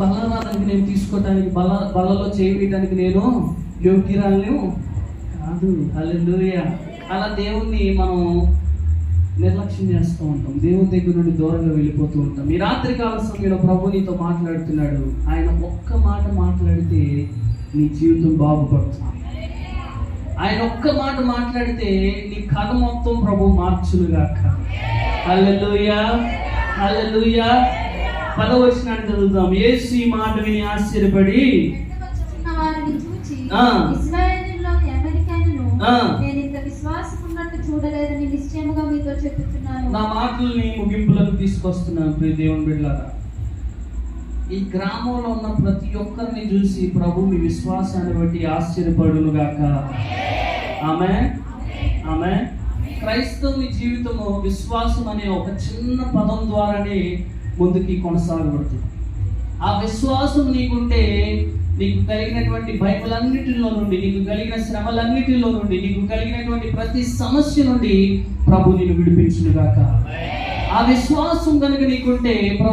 బలనాదానికి నేను తీసుకోవటానికి బల బలలో చేయడానికి నేను యోగ్యురాలను. కాదు హల్లెలూయా. అలా దేవుణ్ణి మనం నిర్లక్ష్యం చేస్తూ ఉంటాం. దేవుని దగ్గర నుండి దూరంగా వెళ్ళిపోతూ ఉంటాం. ఈ రాత్రి కాల సమయంలో ప్రభు నీతో మాట్లాడుతున్నాడు. ఆయన ఒక్క మాట మాట్లాడితే నీ జీవితం బాగుపడుతుంది. ఆయన ఒక్క మాట మాట్లాడితే నీ కథ మొత్తం ప్రభు మార్చులుగాక అల్లెలుయా అల్లెలుయా పదవచనాన్ని చదువుదాం యేసు ఈ మాట విని ఆశ్చర్యపడి నా మాటల్ని ముగింపులకు తీసుకొస్తున్నాను ప్రియ దేవుని బిడ్డలారా. ఈ గ్రామంలో ఉన్న ప్రతి ఒక్కరిని చూసి ప్రభు మీ విశ్వాసాన్ని బట్టి ఆశ్చర్యపడును గాక ఆమె ఆమె క్రైస్తవుని జీవితము విశ్వాసం అనే ఒక చిన్న పదం ద్వారానే ముందుకి కొనసాగబడుతుంది. ఆ విశ్వాసం నీకుంటే నీకు కలిగినటువంటి భయములన్నిటిలో నుండి నీకు కలిగిన శ్రమలన్నిటిలో నుండి నీకు కలిగినటువంటి ప్రతి సమస్య నుండి ప్రభు నిన్ను విడిపించును గాక ఆ విశ్వాసం కనుక నీకుంటే ప్రభు